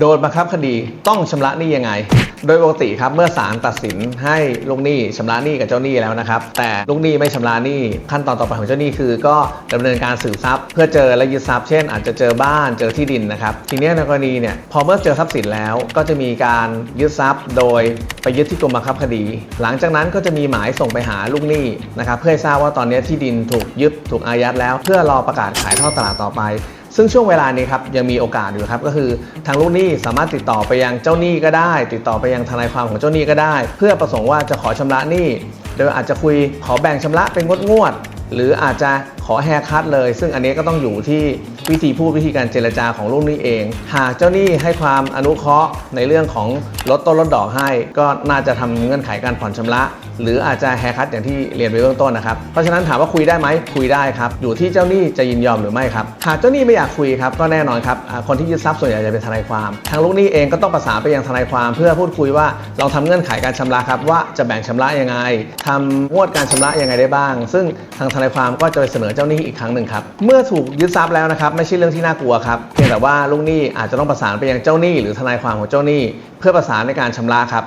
โดนบังคับคดีต้องชำระหนี้ยังไง โดยปกติครับเมื่อศาลตัดสินให้ลูกหนี้ชำระหนี้กับเจ้าหนี้แล้วนะครับ แต่ลูกหนี้ไม่ชำระหนี้ขั้นตอนต่อไปของเจ้าหนี้คือ ก็ดำเนินการสืบทรัพย์ เพื่อเจอและยึดทรัพย์เช่นอาจจะเจอบ้านเจอที่ดินนะครับทีนี้ในกรณีเนี่ยพอเมื่อเจอทรัพย์สินแล้ว ก็จะมีการยึดทรัพย์ โดยไปยึดที่กรมบังคับคดี หลังจากนั้นก็จะมีหมายส่งไปหาลูกหนี้นะครับเพื่อทราบว่าตอนนี้ที่ดินถูกยึดถูกอายัดแล้ว เพื่อรอประกาศขายทอดตลาดต่อไป ซึ่งช่วงเวลานี้ครับยังมีโอกาสอยู่ครับก็คือทางลูกหนี้สามารถติดต่อไปยังเจ้าหนี้ก็ได้ ติดต่อไปยังทนายความของเจ้าหนี้ก็ได้ เพื่อประสงค์ว่าจะขอชำระหนี้โดยอาจจะคุยขอแบ่งชำระเป็นงวดงวด หรืออาจจะขอแฮร์คัตเลย ซึ่งอันนี้ก็ต้องอยู่ที่วิธีพูดวิธีการเจรจาของลูกหนี้เอง หากเจ้าหนี้ให้ความอนุเคราะห์ในเรื่องของลดต้นลดดอกให้ ก็น่าจะทำเงื่อนไขการผ่อนชำระ หรืออาจจะแฮร์คัตอย่างที่เรียนไปเบื้องต้นนะครับ เพราะฉะนั้นถามว่าคุยได้ไหมคุยได้ครับ อยู่ที่เจ้าหนี้จะยินยอมหรือไม่ครับ หากเจ้าหนี้ไม่อยากคุยครับก็แน่นอนครับ คนที่ยึดทรัพย์ส่วนใหญ่จะเป็นทนายความ ทางลูกหนี้เองก็ต้องประสานไปยังทนายความ เพื่อพูดคุยว่าลองทำเงื่อนไขการชำระครับว่าจะแบ่งชำระยังไงทำงวดการชำระยังไงได้บ้าง ซึ่งทางทนายความก็จะไปเสนอเจ้าหนี้อีกครั้งหนึ่งครับ เมื่อถูกยึดทรัพย์แล้วนะครับไม่ใช่เรื่องที่น่ากลัวครับเพียงแต่ว่าลูกหนี้อาจจะต้องประสานไปยังเจ้าหนี้หรือทนายความของเจ้าหนี้ เพื่อประสานในการชำระครับ